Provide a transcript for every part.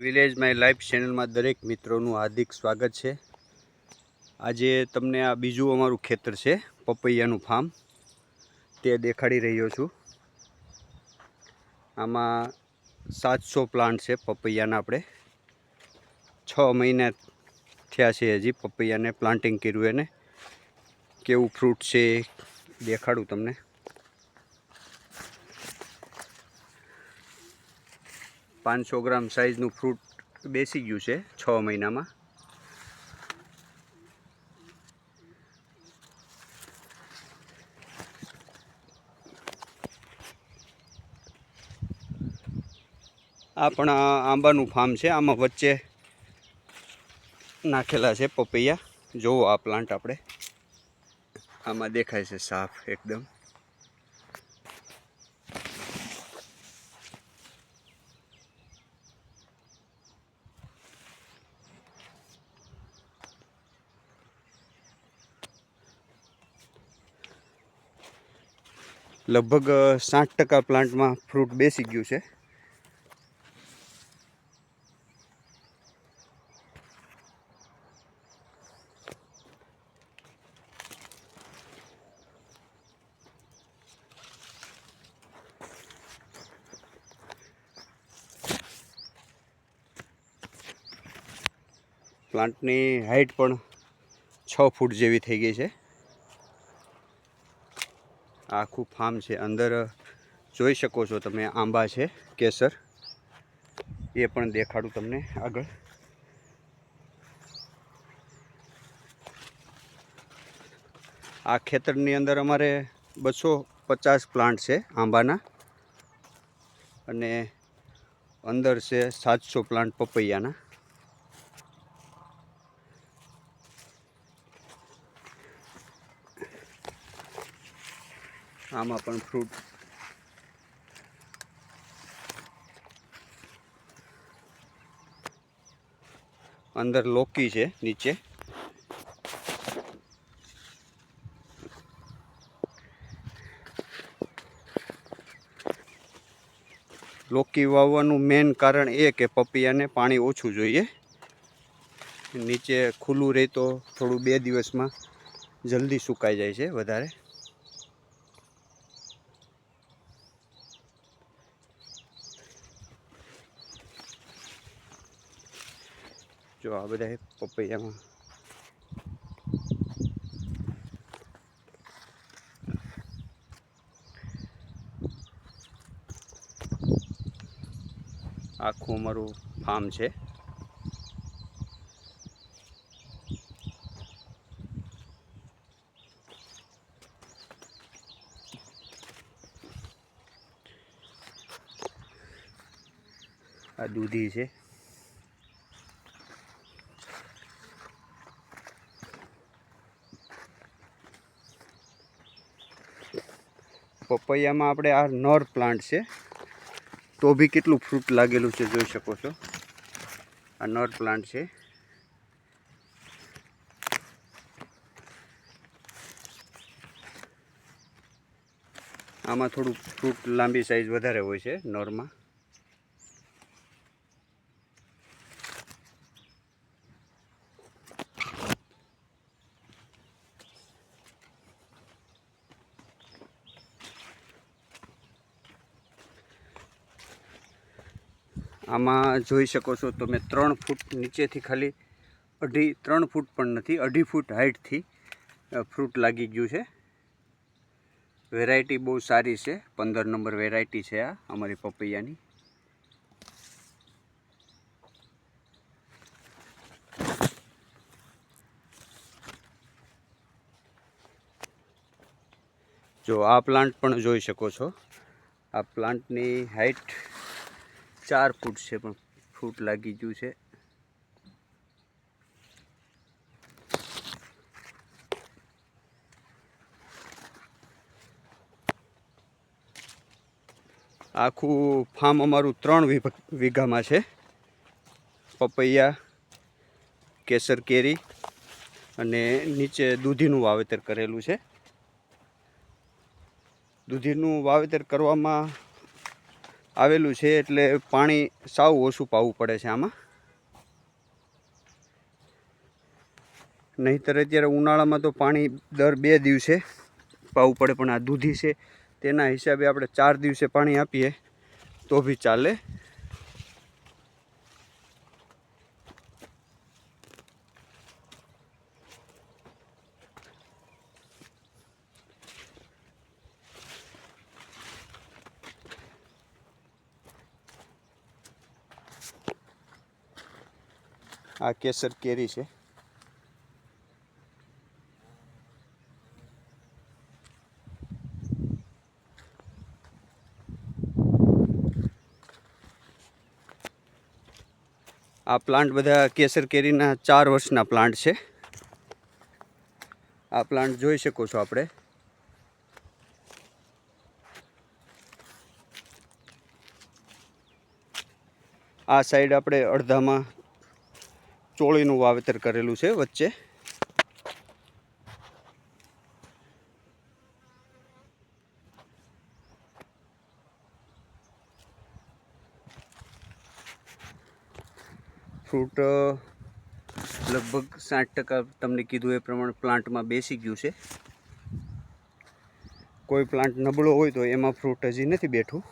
Village my life ચેનલમાં દરેક મિત્રોનું હાર્દિક સ્વાગત છે. આજે તમને આ બીજું અમારું ખેતર છે, પપૈયાનું ફાર્મ તે દેખાડી રહ્યો છું. આમાં સાતસો પ્લાન્ટ છે પપૈયાના આપણે. છ મહિના થયા છે હજી પપૈયાને પ્લાન્ટિંગ કર્યું એને. કેવું ફ્રૂટ છે દેખાડું તમને. પાંચસો ગ્રામ સાઇઝનું ફ્રૂટ બેસી ગયું છે છ મહિનામાં. આ પણ આંબાનું ફાર્મ છે. આમાં વચ્ચે નાખેલા છે પપૈયા. જોવો આ પ્લાન્ટ આપણે. આમાં દેખાય છે સાફ એકદમ. લગભગ સાઠ ટકા પ્લાન્ટમાં ફ્રૂટ બેસી ગયું છે. પ્લાન્ટની હાઇટ પણ છ ફૂટ જેવી થઈ ગઈ છે. આખું ફાર્મ છે. અંદર જોઈ શકો છો તમે આંબા છે, કેસર. એ પણ દેખાડું તમને આગળ. આ ખેતરની અંદર અમારે બસો પચાસ પ્લાન્ટ છે આંબાના. અને અંદર છે સાતસો પ્લાન્ટ પપૈયાના. આમાં પણ ફ્રૂટ અંદર લોકી છે નીચે. લોકી વાવવાનું મેન કારણ એ કે પપૈયાને પાણી ઓછું જોઈએ. નીચે ખુલ્લું રહે તો થોડું બે દિવસમાં જલ્દી સુકાઈ જાય છે વધારે. જો આ બધા પપૈયામાં આખું અમારું ફાર્મ છે આ દૂધી છે પપૈયામાં આપણે આ નર પ્લાન્ટ છે. તો બી કેટલું ફ્રૂટ લાગેલું છે જોઈ શકો છો. આ નર પ્લાન્ટ છે. આમાં થોડું ફ્રૂટ લાંબી સાઈઝ વધારે હોય છે નરમાં. આમાં જોઈ શકો છો તો મેં ત્રણ ફૂટ નીચેથી ખાલી અઢી, ત્રણ ફૂટ પણ નથી, અઢી ફૂટ હાઇટથી ફ્રૂટ લાગી ગયું છે. વેરાયટી બહુ સારી છે. પંદર નંબર વેરાયટી છે આ અમારી પપૈયાની. જો આ પ્લાન્ટ પણ જોઈ શકો છો. આ પ્લાન્ટની હાઇટ ચાર ફૂટ છે પણ ફૂટ લાગી ગયું છે. આખું ફાર્મ અમારું ત્રણ વીઘામાં છે. પપૈયા, કેસર કેરી અને નીચે દૂધીનું વાવેતર કરેલું છે. દૂધીનું વાવેતર કરવામાં આવેલું છે એટલે પાણી સાવ ઓછું પાવું પડે છે આમાં. નહીંતર અત્યારે ઉનાળામાં તો પાણી દર બે દિવસે પાવું પડે, પણ આ દૂધી છે, તેના હિસાબે આપણે ચાર દિવસે પાણી આપીએ, તો બી ચાલે. આ કેસર કેરી છે. આ પ્લાન્ટ બધા કેસર કેરીના ચાર વર્ષના પ્લાન્ટ છે. આ પ્લાન્ટ જોઈ શકો છો આપણે. આ સાઈડ આપણે અડધામાં ચોળીનું વાવેતર કરેલું છે વચ્ચે. ફ્રૂટ લગભગ સાઠ ટકા તમને કીધું એ પ્રમાણે પ્લાન્ટમાં બેસી ગયું છે. કોઈ પ્લાન્ટ નબળો હોય તો એમાં ફ્રૂટ હજી નથી બેઠું.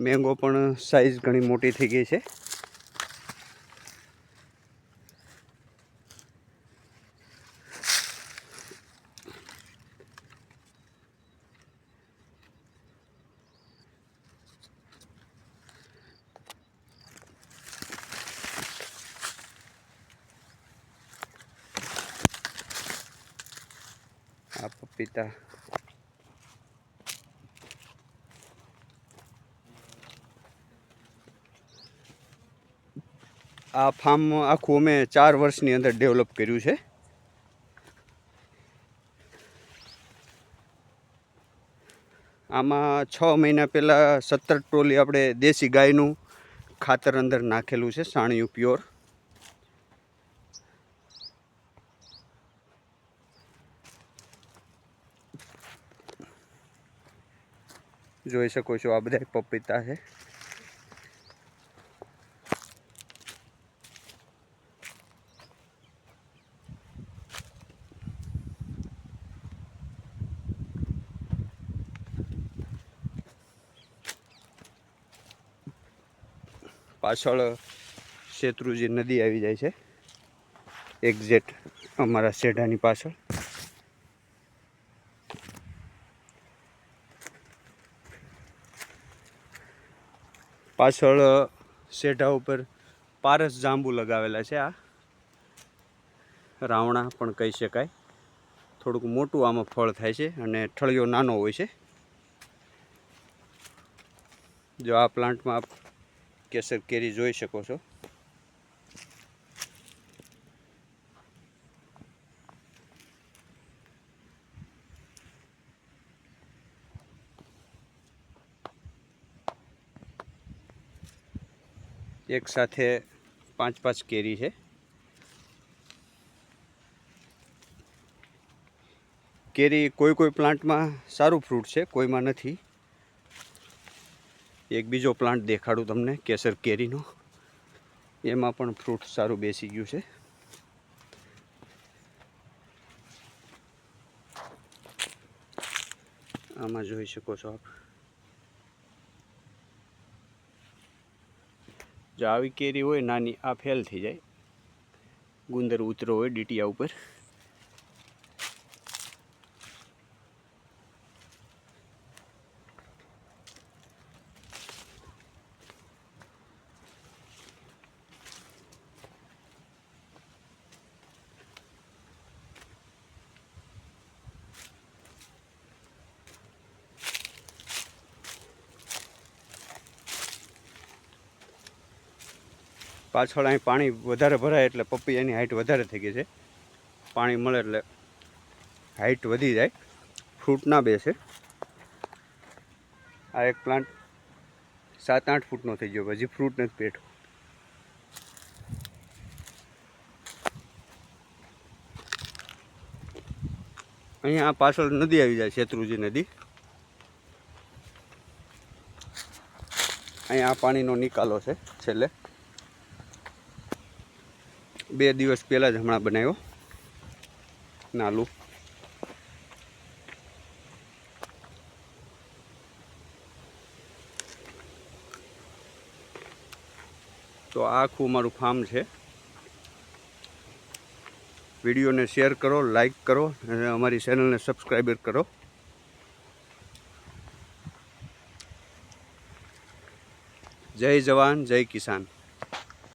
મેંગો પણ સાઈઝ ઘણી મોટી થઈ ગઈ છે. આ પપીતા આ ફાર્મ આખું અમે ચાર વર્ષની અંદર ડેવલપ કર્યું છે. આમાં છ મહિના પહેલાં સત્તર ટ્રોલી આપણે દેશી ગાયનું ખાતર અંદર નાખેલું છે, સાણિયું પ્યોર. જોઈ શકો છો આ બધા પપીતા છે. પાછળ શેત્રુજી નદી આવી જાય છે. એક્ઝેક્ટ અમારા શેઢાની પાછળ. પાછળ શેઢા ઉપર પારસ જાંબુ લગાવેલા છે આ. રાવણા પણ કહી શકાય. થોડુંક મોટું આમાં ફળ થાય છે અને ઠળિયો નાનો હોય છે. જો આ પ્લાન્ટમાં કેસર કેરી જોઈ શકો છો. એક સાથે પાંચ પાંચ કેરી છે. કેરી કોઈ કોઈ પ્લાન્ટમાં સારું ફ્રૂટ છે, કોઈમાં નથી. એક બીજો પ્લાન્ટ દેખાડું તમને, કેસર કેરીનો. એમાં પણ ફ્રૂટ સારું બેસી ગયું છે. આમાં જોઈ શકો છો આપ. જો આવી કેરી હોય, નાની, આ ફેલ થઈ જાય. ગુંદર ઉતરો હોય, ડીટીયા ઉપર. પાછળ અહીં પાણી વધારે ભરાય એટલે પપ્પી એની હાઇટ વધારે થઈ ગઈ છે. પાણી મળે એટલે હાઇટ વધી જાય. ફ્રૂટ ના બેસે આ એક પ્લાન્ટ સાત આઠ ફૂટનો થઈ ગયો, હજી ફ્રૂટ નથી પેઠો અહીંયા પાછળ નદી આવી જાય, શેત્રુજી નદી. અહીંયા આ પાણીનો નિકાલો છે છેલ્લે. બે દિવસ પહેલાં જ હમણાં બનાવ્યો. નાલું. તો આખું મારું ફાર્મ છે. વિડીયોને શેર કરો લાઈક કરો, અને અમારી ચેનલને સબસ્ક્રાઈબર કરો. જય જવાન, જય કિસાન.